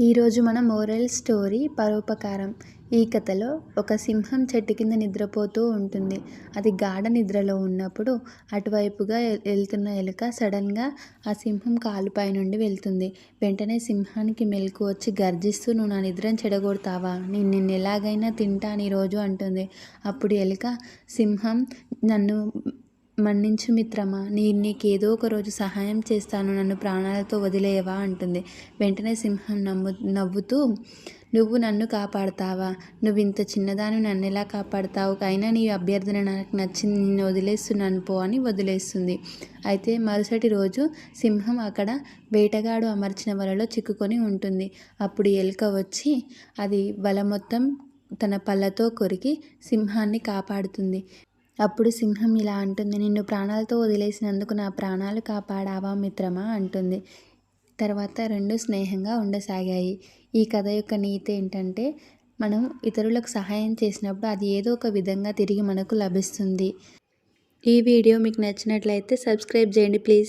ఈరోజు మన moral story పరోపకారం. ఈ కథలో ఒక సింహం చెట్టు కింద నిద్రపోతూ ఉంటుంది. అది గాఢ నిద్రలో ఉన్నప్పుడు అటువైపుగా వెళ్తున్న ఎలుక సడన్గా ఆ సింహం కాలుపై నుండి వెళ్తుంది. వెంటనే సింహానికి మెలకు వచ్చి గర్జిస్తూ నువ్వు నా నిద్రను చెడగొడతావా? నేను నిన్ను ఎలాగైనా తింటాను ఈరోజు అంటుంది. అప్పుడు ఎలుక సింహం నన్ను మన్నించు మిత్రమా నేను నీకేదో ఒక రోజు సహాయం చేస్తాను నన్ను ప్రాణాలతో వదిలేయవా అంటుంది. వెంటనే సింహం నమ్ము నవ్వుతూ నువ్వు నన్ను కాపాడతావా? నువ్వు ఇంత చిన్నదాన్ని నన్ను ఎలా కాపాడతావు? అయినా నీ అభ్యర్థన నాకు నచ్చింది నిన్ను వదిలేస్తున్నాను పో అని వదిలేస్తుంది. అయితే మరుసటి రోజు సింహం అక్కడ వేటగాడు అమర్చిన వలలో చిక్కుకొని ఉంటుంది. అప్పుడు ఎలుక వచ్చి అది వల మొత్తం తన పళ్ళతో కొరికి సింహాన్ని కాపాడుతుంది. అప్పుడు సింహం ఇలా అంటుంది నిన్ను ప్రాణాలతో వదిలేసినందుకు నా ప్రాణాలు కాపాడావా మిత్రమా? అంటుంది. తర్వాత రెండు స్నేహంగా ఉండసాగాయి. ఈ కథ యొక్క నీతి ఏంటంటే మనం ఇతరులకు సహాయం చేసినప్పుడు అది ఏదో ఒక విధంగా తిరిగి మనకు లభిస్తుంది. ఈ వీడియో మీకు నచ్చినట్లయితే సబ్స్క్రైబ్ చేయండి ప్లీజ్.